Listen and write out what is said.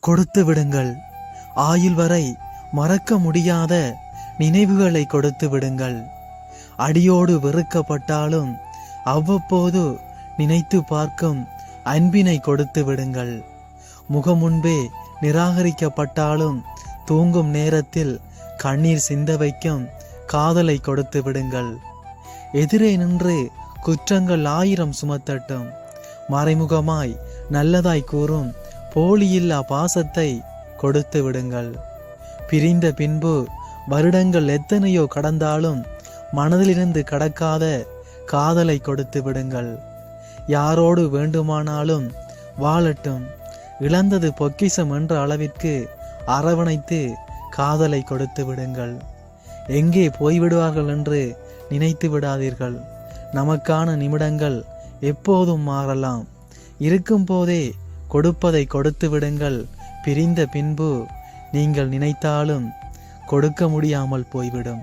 கொடுத்து விடுங்கள். ஆயுள் வரை மறக்க முடியாத நினைவுகளை கொடுத்து விடுங்கள். அடியோடு வெறுக்கப்பட்டாலும் அவ்வப்போது நினைத்து பார்க்கும் அன்பினை கொடுத்து விடுங்கள். முகமுன்பே நிராகரிக்கப்பட்டாலும் தூங்கும் நேரத்தில் கண்ணீர் சிந்த வைக்கும் காதலை கொடுத்து விடுங்கள். எதிரே நின்று குற்றங்கள் ஆயிரம் சுமத்தட்டும். மறைமுகமாய் நல்லதாய் கூறும் போலியில்லா பாசத்தை கொடுத்து விடுங்கள். பிரிந்த பின்பு வருடங்கள் எத்தனையோ கடந்தாலும் மனதிலிருந்து கடக்காத காதலை கொடுத்து விடுங்கள். யாரோடு வேண்டுமானாலும் வாழட்டும். இழந்தது பொக்கிஷம் என்ற அளவிற்கு அரவணைத்து காதலை கொடுத்து விடுங்கள். எங்கே போய்விடுவார்கள் என்று நினைத்து விடாதீர்கள். நமக்கான நிமிடங்கள் எப்போதும் மாறலாம். இருக்கும் போதே கொடுப்பதை கொடுத்து விடுங்கள். பிரிந்த பின்பு நீங்கள் நினைத்தாலும் கொடுக்க முடியாமல் போய்விடும்.